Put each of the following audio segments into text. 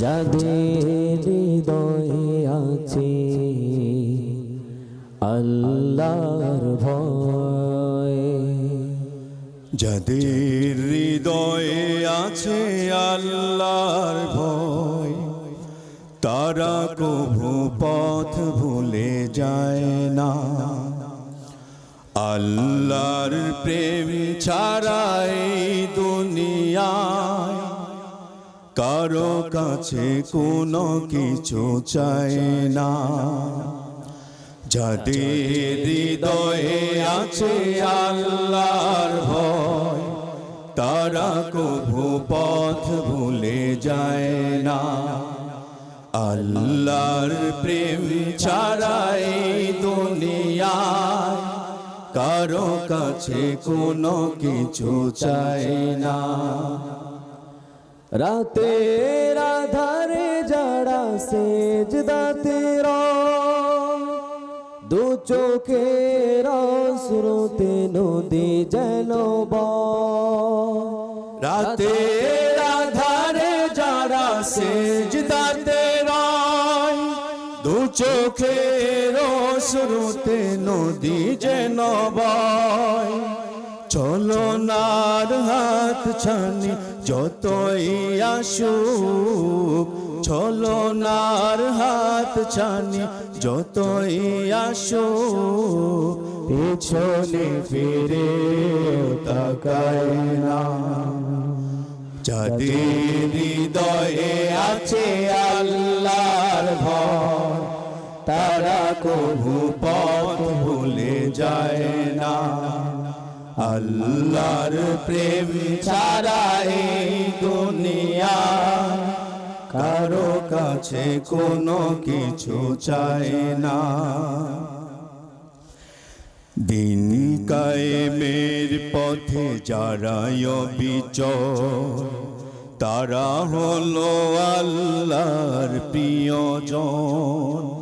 যাদের হৃদয়ে আছে আল্লাহর ভয়। যাদের হৃদয়ে আছে আল্লাহর ভয়, তারা কভু পথ ভুলে যায় না। আল্লাহর প্রেম ছাড়াই দুনিয়ায় কারও কাছে কোনো কিছু চায় না। যাদের হৃদয়ে আছে আল্লাহর ভয়, তারা কভু পথ ভুলে যায় না। আল্লাহর প্রেম ছাড়াই দুনিয়া কারও কাছে কোনো কিছু চায় না। রাতের আধারে যারা সেজদাতে রয়, দু চোখের শ্রুতে নদী যেন। রাতে আধারে যারা সেজদাতে রয় দু চোখের শুরুতে নদী যেন বয় চলো নার হাত ছানি, যতই আসুক। চলো নার হাত ছানি, যতই আসুক। পেছনে ফিরে তাকায় না। যাদের হৃদয়ে আছে আল্লাহর ভয়, তারা কভু পথ ভুলে যায় না। আল্লাহর প্রেম ছাড়া এই দুনিয়া কারও কাছে কোনো কিছু চায় না। দিন কায়েমের পথে যারা বিচর তারা হলো আল্লাহর প্রিয়জন।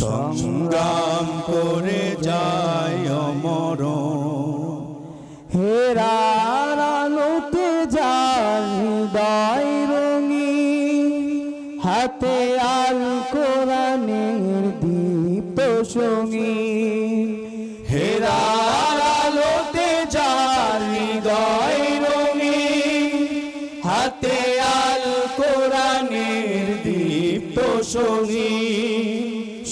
সংগ্রাম করে যায় অমর যার হৃদয় রঙিন হাতে আল কোরআনের দীপ্ত সঙ্গীন। হেরার আলোতে যার হৃদয় হাতে আল কোরআনের দীপ্ত সঙ্গীন।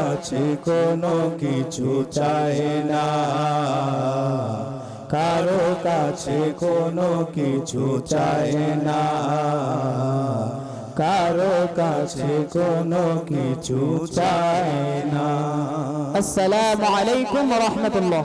কাছে কোনো কিছু চায় না। কারও কাছে কোনো কিছু চায় না। কারও কাছে কোনো কিছু চায় না। আসসালামু আলাইকুম রহমতুল্লাহ।